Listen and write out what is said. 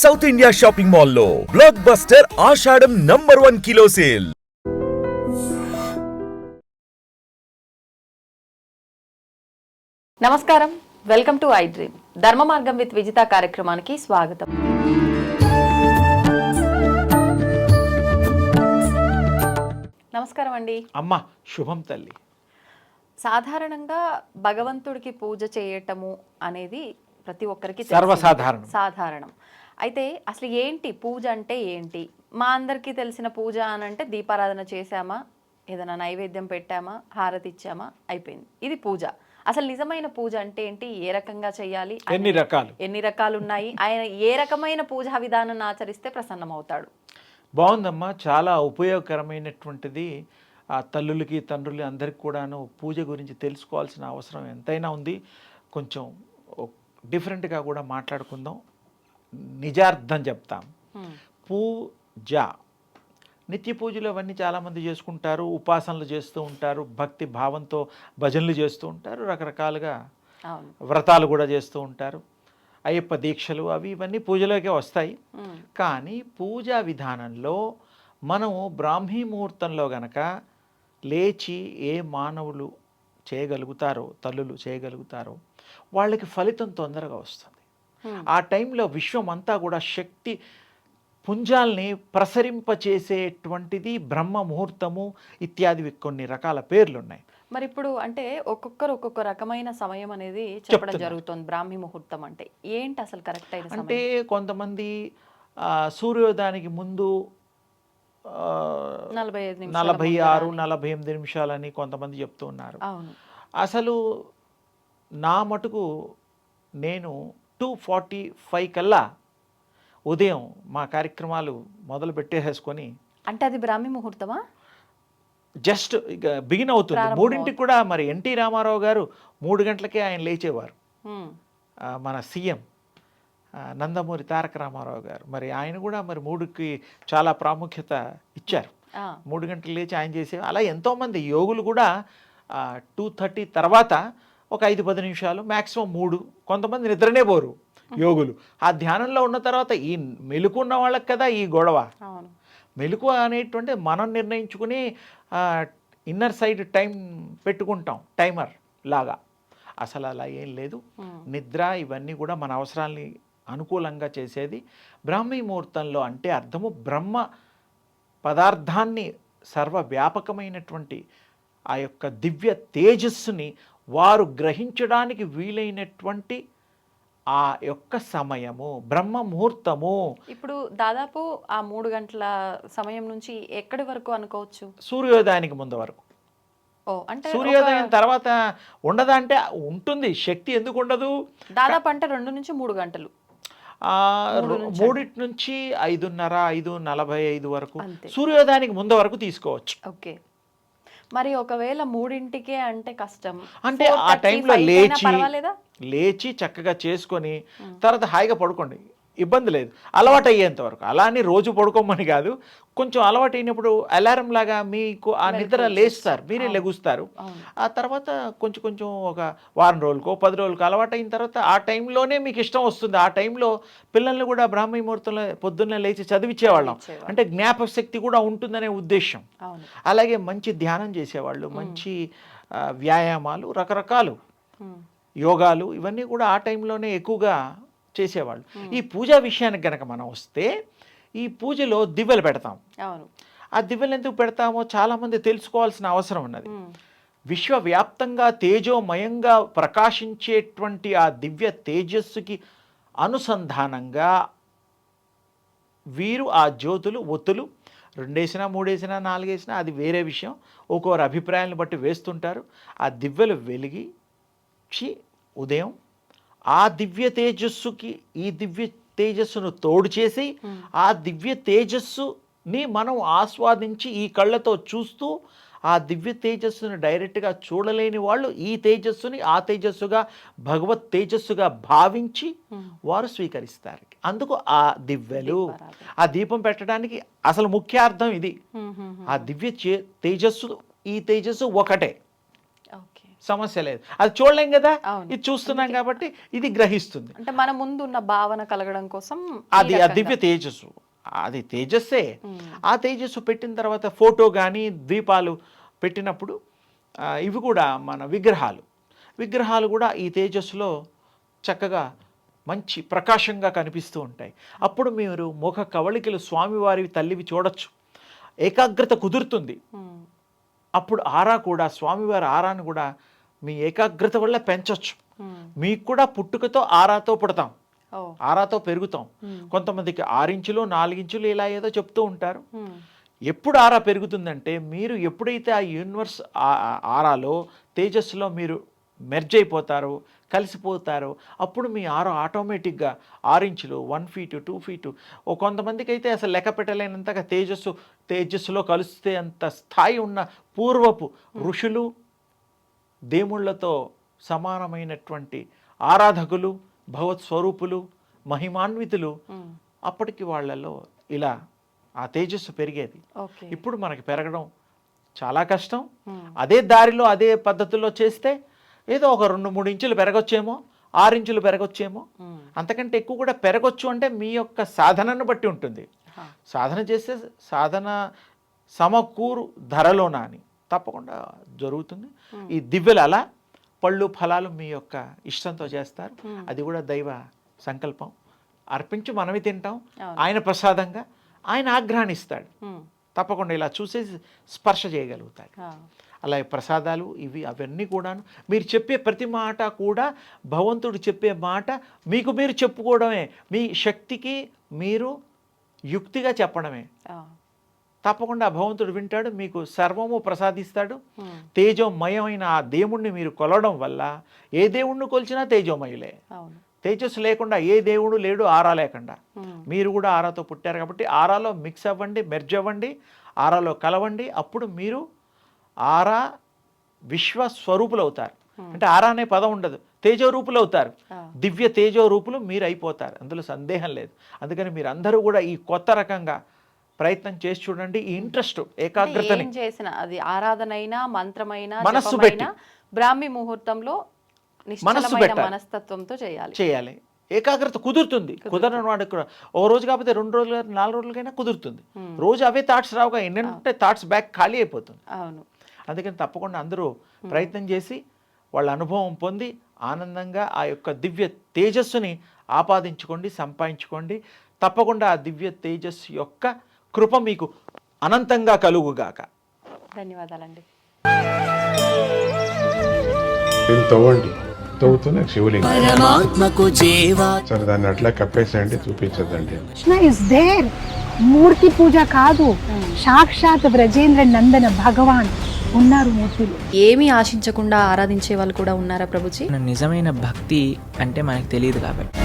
South India shopping మాల్లో blockbuster Ashadham number one kilo sale నమస్కారం. Welcome to I dream Dharma Margam with Vijitha కార్యక్రమానికి స్వాగతం. నమస్కారం అండి. అమ్మ శుభం తల్లి. సాధారణంగా భగవంతుడికి పూజ చేయటము అనేది ప్రతి ఒక్కరికి. సర్వసాధారణం. సాధారణం. అయితే అసలు ఏంటి పూజ అంటే ఏంటి? మా అందరికీ తెలిసిన పూజ అని అంటే దీపారాధన చేశామా? ఏదైనా నైవేద్యం పెట్టామా? హారతి ఇచ్చామా? అయిపోయింది. ఇది పూజ. అసలు నిజమైన పూజ అంటే ఏంటి? ఏ రకంగా చేయాలి? ఎన్ని రకాలు? ఎన్ని రకాలు ఉన్నాయి? ఆయన ఏ రకమైన పూజా విధానాన్ని ఆచరిస్తే ప్రసన్నమవుతాడు? బాగుందమ్మా. చాలా ఉపయోగకరమైనటువంటిది ఆ తల్లులకి తండ్రులు అందరికి కూడాను పూజ గురించి తెలుసుకోవాల్సిన అవసరం ఎంతైనా ఉంది. కొంచెం డిఫరెంట్గా కూడా మాట్లాడుకుందాం. నిజార్థం చెప్తాం. పూజ. నిత్య పూజలు అవన్నీ చాలామంది చేసుకుంటారు. ఉపాసనలు చేస్తూ ఉంటారు. భక్తి భావంతో భజనలు చేస్తూ ఉంటారు. రకరకాలుగా వ్రతాలు కూడా చేస్తూ ఉంటారు. అయ్యప్ప దీక్షలు అవి ఇవన్నీ పూజలోకే వస్తాయి. కానీ పూజా విధానంలో మనము బ్రాహ్మీ ముహూర్తంలో గనక లేచి ఏ మానవులు చేయగలుగుతారో తల్లులు చేయగలుగుతారో వాళ్ళకి ఫలితం తొందరగా వస్తుంది. ఆ టైంలో విశ్వం అంతా కూడా శక్తి పుంజాల్ని ప్రసరింపచేసేటువంటిది బ్రహ్మ ముహూర్తము ఇత్యాది కొన్ని రకాల పేర్లు ఉన్నాయి మరి ఇప్పుడు అంటే ఒక్కొక్కరు ఒక్కొక్క రకమైన సమయం అనేది చెప్పడం. జరుగుతుంది బ్రాహ్మీ ముహూర్తం అంటే. ఏంటి అసలు కరెక్ట్ అయిన అంటే కొంతమంది సూర్యోదయానికి ముందు నలభై నలభై ఆరు. నలభై ఎనిమిది నిమిషాలని కొంతమంది చెప్తూ ఉన్నారు అసలు నా మటుకు నేను టూ ఫార్టీ ఫైవ్ కల్లా ఉదయం మా కార్యక్రమాలు మొదలు పెట్టేసేసుకొని అంటే అది బ్రాహ్మీ ముహూర్తమా? జస్ట్ ఇక బిగిన్ అవుతుంది. మూడింటికి కూడా మరి ఎన్టీ రామారావు గారు మూడు గంటలకే ఆయన లేచేవారు. మన సీఎం నందమూరి తారక రామారావు గారు. మరి ఆయన కూడా మరి మూడుకి చాలా ప్రాముఖ్యత ఇచ్చారు. మూడు గంటలు లేచి ఆయన చేసే అలా ఎంతోమంది యోగులు కూడా టూ థర్టీ తర్వాత ఒక ఐదు పది నిమిషాలు మ్యాక్సిమం మూడు. కొంతమంది నిద్రనే పోరు యోగులు. ఆ ధ్యానంలో ఉన్న తర్వాత ఈ మెలుకున్న వాళ్ళకి కదా ఈ గొడవ. మెలకు అనేటువంటి మనం నిర్ణయించుకుని ఇన్నర్ సైడ్ టైం పెట్టుకుంటాం టైమర్ లాగా. అసలు అలా ఏం లేదు. నిద్ర ఇవన్నీ కూడా మన అవసరాల్ని అనుకూలంగా చేసేది. బ్రాహ్మీ ముహూర్తంలో అంటే అర్థము బ్రహ్మ పదార్థాన్ని సర్వవ్యాపకమైనటువంటి ఆ యొక్క దివ్య తేజస్సుని వారు గ్రహించడానికి వీలైనటువంటి ఆ యొక్క సమయము బ్రహ్మ ముహూర్తము ఇప్పుడు దాదాపు ఆ మూడు గంటల సమయం నుంచి ఎక్కడి వరకు అనుకోవచ్చు? సూర్యోదయానికి ముందు వరకు. ఓ అంటే సూర్యోదయం తర్వాత ఉండదా అంటే ఉంటుంది శక్తి ఎందుకు ఉండదు? దాదాపు అంటే రెండు నుంచి మూడు గంటలు. మూడింటి నుంచి ఐదున్నర ఐదు నలభై ఐదు వరకు. సూర్యోదయానికి ముందు వరకు తీసుకోవచ్చు. ఓకే. మరి ఒకవేళ మూడింటికే అంటే కష్టం. అంటే ఆ 4:30, టైంలో 5 కైనా లేచి లేచి చక్కగా చేసుకొని తర్వాత హాయిగా పడుకోండి. ఇబ్బంది లేదు. అలవాటు అయ్యేంత వరకు. అలా అని రోజు పడుకోమని కాదు. కొంచెం అలవాటు అయినప్పుడు అలారం లాగా మీకు ఆ నిద్ర లేస్తారు. మీరే. లెగుస్తారు. ఆ తర్వాత కొంచెం కొంచెం ఒక వారం రోజులకో పది రోజులకో అలవాటు అయిన తర్వాత ఆ టైంలోనే మీకు ఇష్టం వస్తుంది. ఆ టైంలో పిల్లల్ని కూడా బ్రాహ్మీ ముహూర్తంలో పొద్దున్నే లేచి చదివించేవాళ్ళం. అంటే జ్ఞాపక శక్తి కూడా ఉంటుందనే ఉద్దేశం. అలాగే మంచి ధ్యానం చేసేవాళ్ళు. మంచి వ్యాయామాలు రకరకాలు. యోగాలు ఇవన్నీ కూడా ఆ టైంలోనే ఎక్కువగా చేసేవాళ్ళు. ఈ పూజా విషయానికి గనక మనం వస్తే ఈ పూజలో దివ్వెలు పెడతాం. అవును. ఆ దివ్వెలు ఎందుకు పెడతామో చాలామంది తెలుసుకోవాల్సిన అవసరం ఉన్నది. విశ్వవ్యాప్తంగా తేజోమయంగా ప్రకాశించేటువంటి ఆ దివ్య తేజస్సుకి అనుసంధానంగా వీరు ఆ జ్యోతులు ఒత్తులు రెండేసినా మూడేసినా నాలుగేసినా అది వేరే విషయం. ఒక్కొక్కరు అభిప్రాయాలను బట్టి వేస్తుంటారు. ఆ దివ్యలు వెలిగి ఉదయం ఆ దివ్య తేజస్సుకి ఈ దివ్య తేజస్సును తోడు చేసి ఆ దివ్య తేజస్సుని మనం ఆస్వాదించి ఈ కళ్ళతో చూస్తూ ఆ దివ్య తేజస్సును డైరెక్ట్గా చూడలేని వాళ్ళు ఈ తేజస్సుని ఆ తేజస్సుగా భగవత్ తేజస్సుగా భావించి వారు స్వీకరిస్తారు. అందుకు ఆ దివ్యలు. ఆ దీపం పెట్టడానికి అసలు ముఖ్యార్థం ఇది. ఆ దివ్య తేజస్సు ఈ తేజస్సు ఒకటే. సమస్య లేదు. అది చూడలేం కదా. ఇది చూస్తున్నాం కాబట్టి ఇది గ్రహిస్తుంది. అంటే మన ముందు ఉన్న భావన కలగడం కోసం అది. దివ్య తేజస్సు. అది తేజస్సే. ఆ తేజస్సు పెట్టిన తర్వాత ఫోటో కానీ దీపాలు పెట్టినప్పుడు ఇవి కూడా మన విగ్రహాలు. విగ్రహాలు కూడా ఈ తేజస్సులో చక్కగా మంచి ప్రకాశంగా కనిపిస్తూ ఉంటాయి. అప్పుడు మీరు ముఖ కవళికలు స్వామివారి తల్లివి చూడొచ్చు. ఏకాగ్రత కుదురుతుంది. అప్పుడు ఆరా కూడా స్వామివారి ఆరాను కూడా మీ ఏకాగ్రత వల్ల పెంచొచ్చు ఉమ్. మీకు కూడా పుట్టుకతో ఆరాతో పుడతాం ఓ ఆరాతో పెరుగుతాం ఉమ్. కొంతమందికి ఆరించులు నాలుగించులు ఇలా ఏదో చెప్తూ ఉంటారు ఉమ్. ఎప్పుడు ఆరా పెరుగుతుందంటే మీరు ఎప్పుడైతే ఆ యూనివర్స్ ఆరాలో తేజస్సులో మీరు మెర్జ్ అయిపోతారో కలిసిపోతారో అప్పుడు మీ ఆరా ఆటోమేటిక్గా ఆరించులు వన్ ఫీటు టూ ఫీటు ఓ కొంతమందికి అయితే అసలు లెక్క పెట్టలేనంతగా తేజస్సు తేజస్సులో కలిస్తే అంత స్థాయి ఉన్న పూర్వపు ఋషులు దేవుళ్ళతో సమానమైనటువంటి ఆరాధకులు భగవత్ స్వరూపులు మహిమాన్వితులు. అప్పటికి వాళ్ళలో ఇలా ఆ తేజస్సు పెరిగేది ఇప్పుడు మనకి పెరగడం చాలా కష్టం. అదే దారిలో అదే పద్ధతిలో చేస్తే ఏదో ఒక రెండు మూడు ఇంచులు పెరగొచ్చేమో ఆరు ఇంచులు పెరగొచ్చేమో. అంతకంటే ఎక్కువ కూడా పెరగొచ్చు అంటే మీ యొక్క సాధనను బట్టి ఉంటుంది. సాధన చేస్తే సాధన సమకూరు ధరలోనా అని తప్పకుండా జరుగుతుంది ఈ దివ్యలు అలా పళ్ళు ఫలాలు మీ యొక్క ఇష్టంతో చేస్తారు Hmm. అది కూడా దైవ సంకల్పం అర్పించి మనమే తింటాం. ఆయన ప్రసాదంగా ఆయన ఆగ్రహాన్నిస్తాడు ఉమ్. తప్పకుండా ఇలా చూసేసి స్పర్శ చేయగలుగుతాడు. అలాగే ప్రసాదాలు ఇవి అవన్నీ కూడాను మీరు చెప్పే ప్రతి మాట కూడా భగవంతుడు చెప్పే మాట మీకు మీరు చెప్పుకోవడమే మీ శక్తికి మీరు యుక్తిగా చెప్పడమే. తప్పకుండా భగవంతుడు వింటాడు మీకు సర్వము ప్రసాదిస్తాడు. ఉమ్. తేజోమయమైన ఆ దేవుణ్ణి మీరు కొలవడం వల్ల ఏ దేవుణ్ణి కొలిచినా తేజోమయులే. తేజస్సు లేకుండా ఏ దేవుడు లేడు ఆరా లేకుండా. ఉమ్. మీరు కూడా ఆరాతో పుట్టారు కాబట్టి ఆరాలో మిక్స్ అవ్వండి మెర్జ్ అవ్వండి ఆరాలో కలవండి. అప్పుడు మీరు ఆరా విశ్వ స్వరూపులు అవుతారు అంటే ఆరా అనే పదం ఉండదు తేజో రూపులు అవుతారు. దివ్య తేజో రూపులు మీరు అయిపోతారు అందులో సందేహం లేదు. అందుకని మీరు అందరూ కూడా ఈ కొత్త రకంగా ప్రయత్నం చేసి చూడండి ఈ ఇంట్రెస్ట్ అంటే ఏకాగ్రతని. ఏం చేసిన అది ఆరాధనైనా మంత్రమైనా మనస్సు జపమైనా బ్రాహ్మి ముహూర్తంలో మనస్సు. మనస్తత్వంతో చేయాలి. చేయాలి. ఏకాగ్రత కుదురుతుంది. కుదరని వాడికి కూడా. ఓ రోజు కాకపోతే రెండు రోజులు నాలుగు రోజులకైనా కుదురుతుంది. రోజు అవే థాట్స్ రావుగా ఎన్ని ఉంటే థాట్స్ బ్యాక్ ఖాళీ అయిపోతుంది. అవును. అందుకని తప్పకుండా అందరూ ప్రయత్నం చేసి వాళ్ళ అనుభవం పొంది ఆనందంగా ఆ యొక్క దివ్య తేజస్సుని ఆపాదించుకోండి సంపాదించుకోండి. తప్పకుండా ఆ దివ్య తేజస్సు యొక్క కృప మీకు అనంతంగా కలుగుగాక. ధన్యవాదాలండి. దీన్ని తవ్వండి. తవ్వుతూనే శివలింగం. పరమాత్మకు జీవా. సరే దాన్ని అట్లా కప్పేసేయండి చూపించదండి కృష్ణ ఇస్ దేర్ మూర్తి పూజ కాదు. సాక్షాత్ బ్రజేంద్ర నందన భగవాన్ ఉన్నారు మూర్తిలో. ఏమీ ఆశించకుండా ఆరాధించే వాళ్ళు కూడా ఉన్నారా ప్రభుజీ? నిజమైన భక్తి అంటే మనకు తెలియదు కాబట్టి.